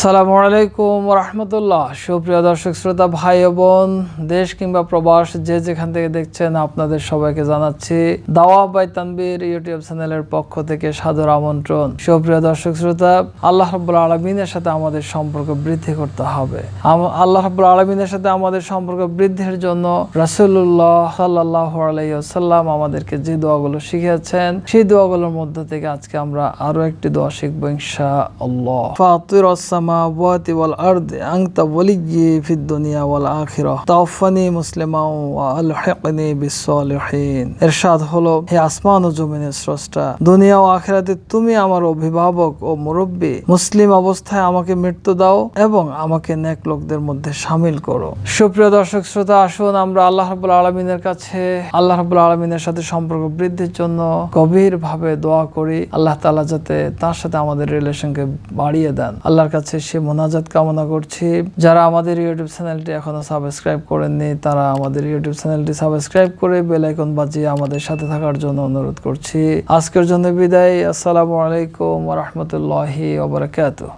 আসসালামু আলাইকুম রহমতুল্লাহ সুপ্রিয় দর্শক, শ্রোতা, ভাই বোন, দেশ কিংবা প্রবাস, যে যেখান থেকে দেখছেন, আপনাদের সবাইকে জানাচ্ছি দাওয়া বাই তানবীর ইউটিউব চ্যানেলের পক্ষ থেকে সাদর আমন্ত্রণ। সুপ্রিয় দর্শক, শ্রোতা, আল্লাহ রাব্বুল আলমিনের সাথে আমাদের সম্পর্ক বৃদ্ধি করতে হবে। আল্লাহ রাব্বুল আলমিনের সাথে আমাদের সম্পর্ক বৃদ্ধির জন্য রাসূলুল্লাহ সাল্লাহ আলাইসাল্লাম আমাদেরকে যে দোয়াগুলো শিখিয়েছেন, সেই দোয়াগুলোর মধ্যে থেকে আজকে আমরা আরও একটি দোয়া শিখব ইনশা আল্লাহ ফাতির السماوات والأرض أنت ولي في الدنيا والآخرة توفني مسلما وألحقني بالصالحين এরশাদ হলো হে আসমান ও জমিনের স্রষ্টা দুনিয়া ও আখিরাতে তুমি আমার অভিভাবক ও মুরব্বী মুসলিম অবস্থায় আমাকে মৃত্যু দাও এবং আমাকে নেক লোকদের মধ্যে সামিল করো সুপ্রিয় দর্শক শ্রোতা আসুন আমরা আল্লাহ রাব্বুল আলমিনের কাছে আল্লাহ রাব্বুল আলমিনের সাথে সম্পর্ক বৃদ্ধির জন্য গভীর ভাবে দোয়া করি আল্লাহ তাআলা যাতে তার সাথে আমাদের রিলেশনকে বাড়িয়ে দেন আল্লাহর কাছে সে মোনাজাত কামনা করছি। যারা আমাদের ইউটিউব চ্যানেলটি এখনও সাবস্ক্রাইব করেননি, তারা আমাদের ইউটিউব চ্যানেলটি সাবস্ক্রাইব করে বেল আইকন বাজিয়ে আমাদের সাথে থাকার জন্য অনুরোধ করছি। আজকের জন্য বিদায়। আসসালামু আলাইকুম রহমতুল্লাহি ওবরাকাতুহ